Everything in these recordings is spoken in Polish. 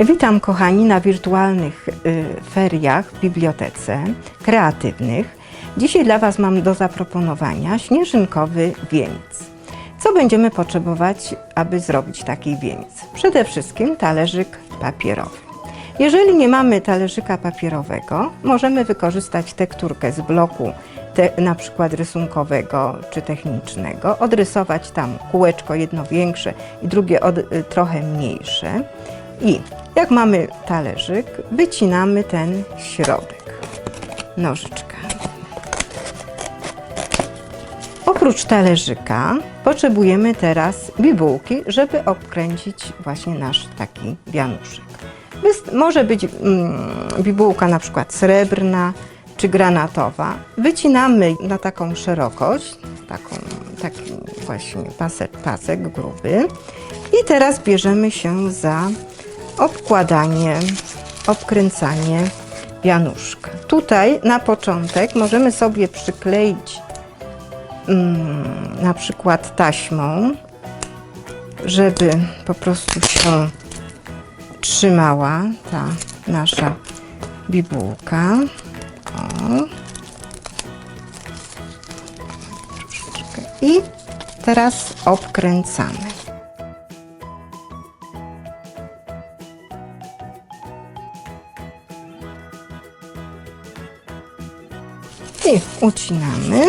Witam kochani na wirtualnych y, feriach w bibliotece kreatywnych. Dzisiaj dla Was mam do zaproponowania śnieżynkowy wieniec. Co będziemy potrzebować, aby zrobić taki wieniec? Przede wszystkim talerzyk papierowy. Jeżeli nie mamy talerzyka papierowego, możemy wykorzystać tekturkę z bloku te, na przykład rysunkowego czy technicznego, odrysować tam kółeczko jedno większe i drugie od, y, trochę mniejsze. I jak mamy talerzyk, wycinamy ten środek nożyczkami. Oprócz talerzyka potrzebujemy teraz bibułki, żeby obkręcić właśnie nasz taki wianuszek. Wyst- może być mm, bibułka na przykład srebrna czy granatowa. Wycinamy na taką szerokość, taką, taki właśnie pasek, pasek gruby. I teraz bierzemy się za obkładanie, obkręcanie wianuszka. Tutaj na początek możemy sobie przykleić mm, na przykład taśmą, żeby po prostu się trzymała ta nasza bibułka. O. I teraz obkręcamy. I ucinamy.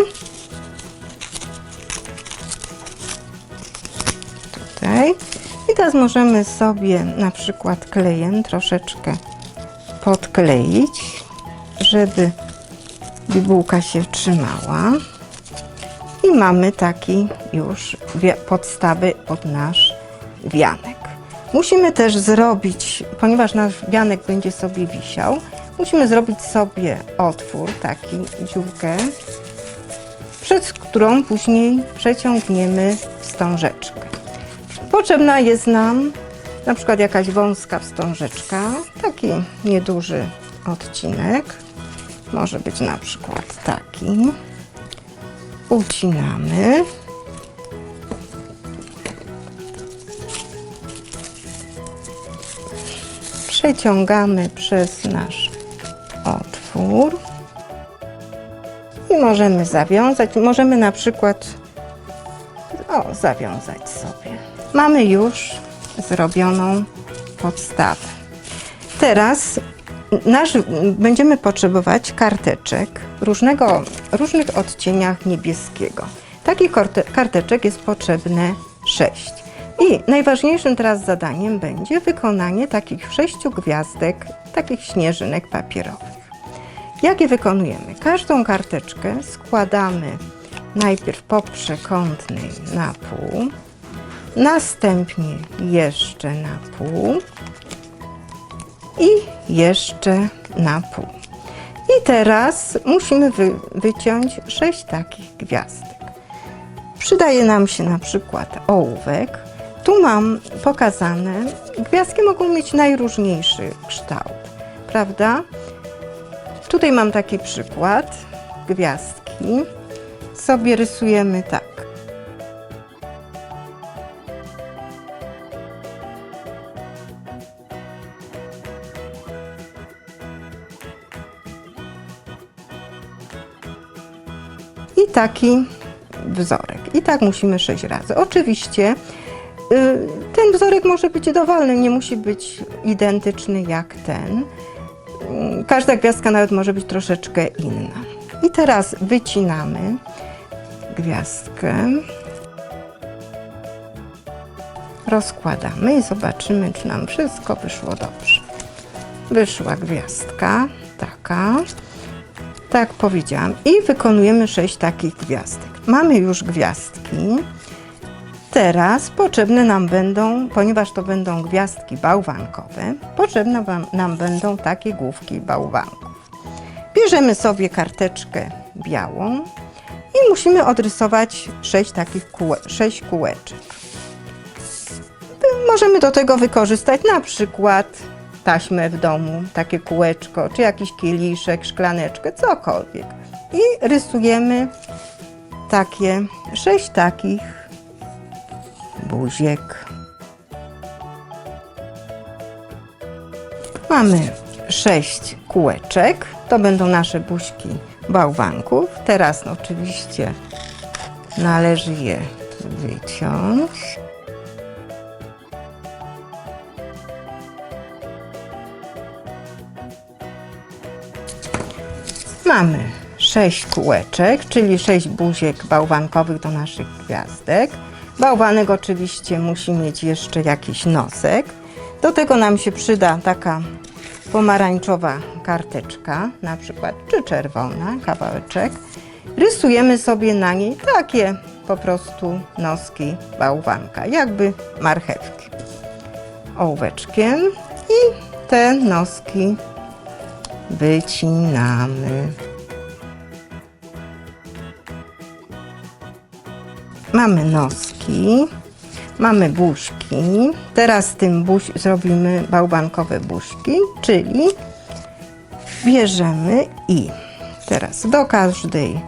Tutaj. I teraz możemy sobie na przykład klejem troszeczkę podkleić, żeby bibułka się trzymała. I mamy taki już podstawy pod nasz wianek. Musimy też zrobić, ponieważ nasz wianek będzie sobie wisiał, musimy zrobić sobie otwór, taki dziurkę, przez którą później przeciągniemy wstążeczkę. Potrzebna jest nam na przykład jakaś wąska wstążeczka, taki nieduży odcinek, może być na przykład taki. Ucinamy. Przeciągamy przez nasz i możemy zawiązać. Możemy na przykład o, zawiązać sobie. Mamy już zrobioną podstawę. Teraz nasz, będziemy potrzebować karteczek różnego, różnych odcieniach niebieskiego. Takich karteczek jest potrzebne 6. I najważniejszym teraz zadaniem będzie wykonanie takich sześciu gwiazdek, takich śnieżynek papierowych. Jak je wykonujemy? Każdą karteczkę składamy najpierw po przekątnej na pół, następnie jeszcze na pół i jeszcze na pół. I teraz musimy wy, wyciąć sześć takich gwiazdek. Przydaje nam się na przykład ołówek. Tu mam pokazane, gwiazdki mogą mieć najróżniejszy kształt, prawda? Tutaj mam taki przykład gwiazdki. Sobie rysujemy tak. I taki wzorek. I tak musimy sześć razy. Oczywiście y, ten wzorek może być dowolny, nie musi być identyczny jak ten. Każda gwiazdka nawet może być troszeczkę inna. I teraz wycinamy gwiazdkę. Rozkładamy i zobaczymy, czy nam wszystko wyszło dobrze. Wyszła gwiazdka, taka. Tak powiedziałam. I wykonujemy sześć takich gwiazdek. Mamy już gwiazdki. Teraz potrzebne nam będą, ponieważ to będą gwiazdki bałwankowe, potrzebne nam będą takie główki bałwanków. Bierzemy sobie karteczkę białą i musimy odrysować sześć takich kółe, sześć kółeczek. Możemy do tego wykorzystać na przykład taśmę w domu, takie kółeczko, czy jakiś kieliszek, szklaneczkę, cokolwiek. I rysujemy takie, sześć takich buziek. Mamy sześć kółeczek. To będą nasze buźki bałwanków. Teraz oczywiście należy je wyciąć. Mamy sześć kółeczek, czyli sześć buziek bałwankowych do naszych gwiazdek. Bałwanek oczywiście musi mieć jeszcze jakiś nosek. Do tego nam się przyda taka pomarańczowa karteczka, na przykład, czy czerwona, kawałeczek. Rysujemy sobie na niej takie po prostu noski bałwanka, jakby marchewki. Ołóweczkiem i te noski wycinamy. Mamy noski, mamy buźki. Teraz tym buź zrobimy bałwankowe buźki, czyli bierzemy i teraz do każdej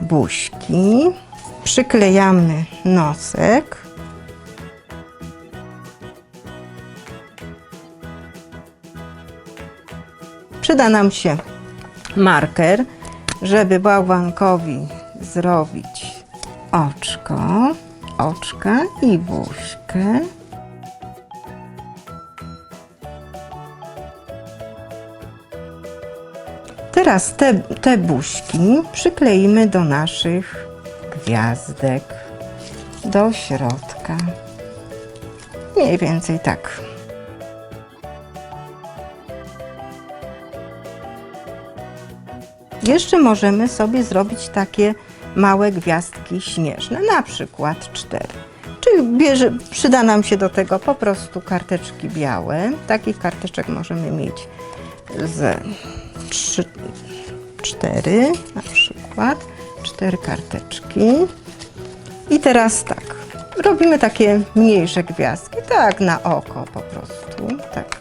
buźki przyklejamy nosek. Przyda nam się marker, żeby bałwankowi zrobić oczko, oczka i buźkę. Teraz te, te buźki przykleimy do naszych gwiazdek, do środka. Mniej więcej tak. Jeszcze możemy sobie zrobić takie małe gwiazdki śnieżne, na przykład cztery. Czyli bierze, przyda nam się do tego po prostu karteczki białe. Takich karteczek możemy mieć z trzy, cztery na przykład. Cztery karteczki. I teraz tak, robimy takie mniejsze gwiazdki, tak na oko po prostu. Tak,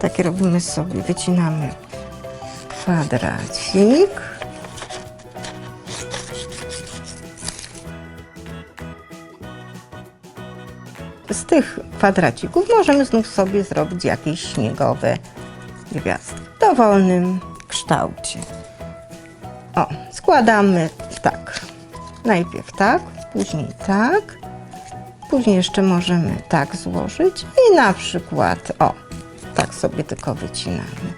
takie robimy sobie, wycinamy kwadracik. Z tych kwadracików możemy znów sobie zrobić jakieś śniegowe gwiazdki w dowolnym kształcie. O, składamy tak. Najpierw tak, później tak. Później jeszcze możemy tak złożyć i na przykład, o, tak sobie tylko wycinamy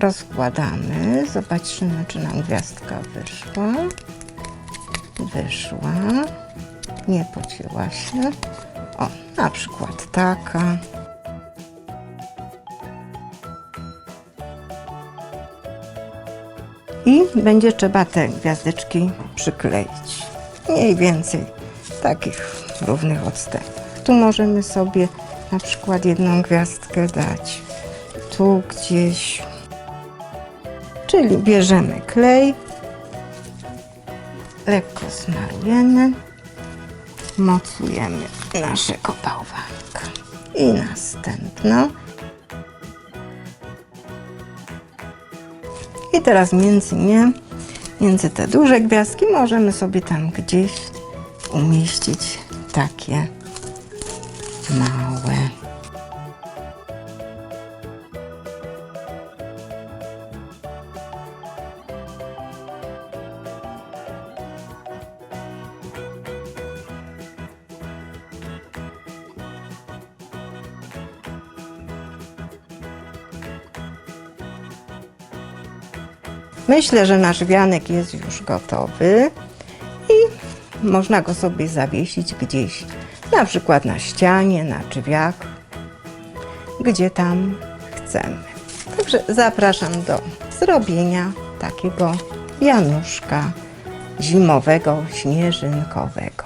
rozkładamy. Zobaczymy, czy nam gwiazdka wyszła. Wyszła. Nie pocięła się. O, na przykład taka. I będzie trzeba te gwiazdeczki przykleić. Mniej więcej takich równych odstępach. Tu możemy sobie na przykład jedną gwiazdkę dać. Tu gdzieś Czyli bierzemy klej, lekko smarujemy, mocujemy naszego bałwanka. I następno. I teraz między nie, między te duże gwiazdki możemy sobie tam gdzieś umieścić takie małe. Myślę, że nasz wianek jest już gotowy i można go sobie zawiesić gdzieś, na przykład na ścianie, na drzwiach, gdzie tam chcemy. Także zapraszam do zrobienia takiego wianuszka zimowego, śnieżynkowego.